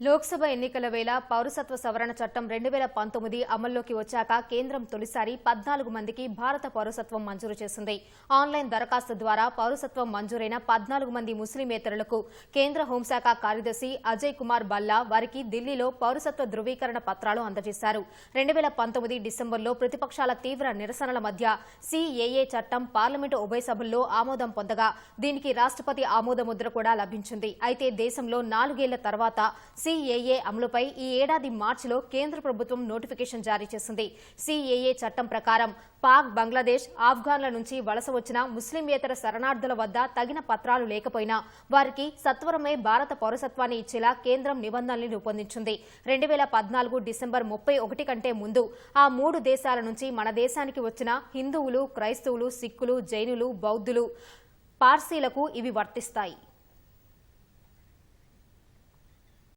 లోక్సభ ఎన్నికల వేళ పౌరసత్వ సవరణ చట్టం రెండు వేల పంతొమ్మిది అమల్లోకి వచ్చాక కేంద్రం తొలిసారి పద్నాలుగు మందికి భారత పౌరసత్వం మంజూరు చేసింది. ఆన్లైన్ దరఖాస్తు ద్వారా పౌరసత్వం మంజూరైన పద్నాలుగు మంది ముస్లిమేతరులకు కేంద్ర హోంశాఖ కార్యదర్శి అజయ్ కుమార్ బల్లా వారికి ఢిల్లీలో పౌరసత్వ ధృవీకరణ పత్రాలు అందజేశారు. రెండు వేల పంతొమ్మిది డిసెంబర్లో ప్రతిపక్షాల తీవ్ర నిరసనల మధ్య సీఏఏ చట్టం పార్లమెంటు ఉభయ సభల్లో ఆమోదం పొందగా దీనికి రాష్ట్రపతి ఆమోదముద్ర కూడా లభించింది. అయితే దేశంలో నాలుగేళ్ళ తర్వాత సీఏఏ అమలుపై ఈ ఏడాది మార్చిలో కేంద్ర ప్రభుత్వం నోటిఫికేషన్ జారీ చేసింది. సీఏఏ చట్టం ప్రకారం పాక్ బంగ్లాదేశ్ ఆఫ్ఘాన్ల నుంచి వలస వచ్చిన ముస్లింయేతర శరణార్థుల వద్ద తగిన పత్రాలు లేకపోయినా వారికి సత్వరమే భారత పౌరసత్వాన్ని ఇచ్చేలా కేంద్రం నిబంధనల్ని రూపొందించింది. రెండు వేల పద్నాలుగు డిసెంబర్ ముప్పై ఒకటి కంటే ముందు ఆ మూడు దేశాల నుంచి మన దేశానికి వచ్చిన హిందువులు క్రైస్తవులు సిక్కులు జైనులు బౌద్ధులు పార్సీలకు ఇవి వర్తిస్తాయి.